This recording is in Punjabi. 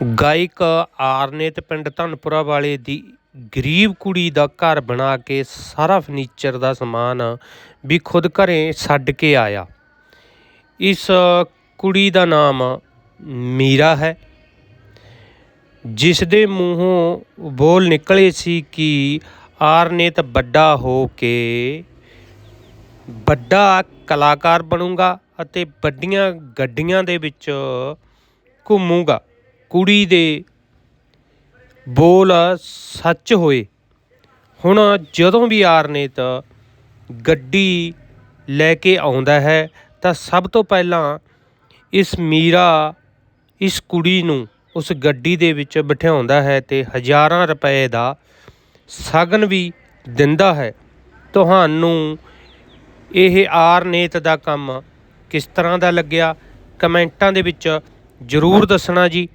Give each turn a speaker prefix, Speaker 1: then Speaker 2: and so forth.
Speaker 1: ਗਾਇਕ ਆਰਨੇਤ ਪਿੰਡ ਧਨਪੁਰਾ ਵਾਲੇ ਦੀ ਗਰੀਬ ਕੁੜੀ ਦਾ ਘਰ ਬਣਾ ਕੇ ਸਾਰਾ ਫਰਨੀਚਰ ਦਾ ਸਮਾਨ ਵੀ ਖੁਦ ਘਰੇ ਛੱਡ ਕੇ ਆਇਆ। ਇਸ ਕੁੜੀ ਦਾ ਨਾਮ ਮੀਰਾ ਹੈ ਜਿਸ ਦੇ ਮੂੰਹੋਂ ਬੋਲ ਨਿਕਲੇ ਸੀ ਕਿ ਆਰਨੇਤ ਵੱਡਾ ਹੋ ਕੇ ਵੱਡਾ ਕਲਾਕਾਰ ਬਣੂਗਾ ਅਤੇ ਵੱਡੀਆਂ ਗੱਡੀਆਂ ਦੇ ਵਿੱਚ ਘੁੰਮੂਗਾ। ਕੁੜੀ ਦੇ ਬੋਲ ਸੱਚ ਹੋਏ। ਹੁਣ ਜਦੋਂ ਵੀ ਆਰਨੇਤ ਗੱਡੀ ਲੈ ਕੇ ਆਉਂਦਾ ਹੈ, ਤਾਂ ਸਭ ਤੋਂ ਪਹਿਲਾਂ ਇਸ ਮੀਰਾ, ਇਸ ਕੁੜੀ ਨੂੰ ਉਸ ਗੱਡੀ ਦੇ ਵਿੱਚ ਬਿਠਾਉਂਦਾ ਹੈ ਤੇ ਹਜ਼ਾਰਾਂ ਰੁਪਏ ਦਾ ਸ਼ਗਨ ਵੀ ਦਿੰਦਾ ਹੈ। ਤੁਹਾਨੂੰ ਇਹ ਆਰਨੇਤ ਦਾ ਕੰਮ ਕਿਸ ਤਰ੍ਹਾਂ ਦਾ ਲੱਗਿਆ? ਕਮੈਂਟਾਂ ਦੇ ਵਿੱਚ ਜ਼ਰੂਰ ਦੱਸਣਾ ਜੀ।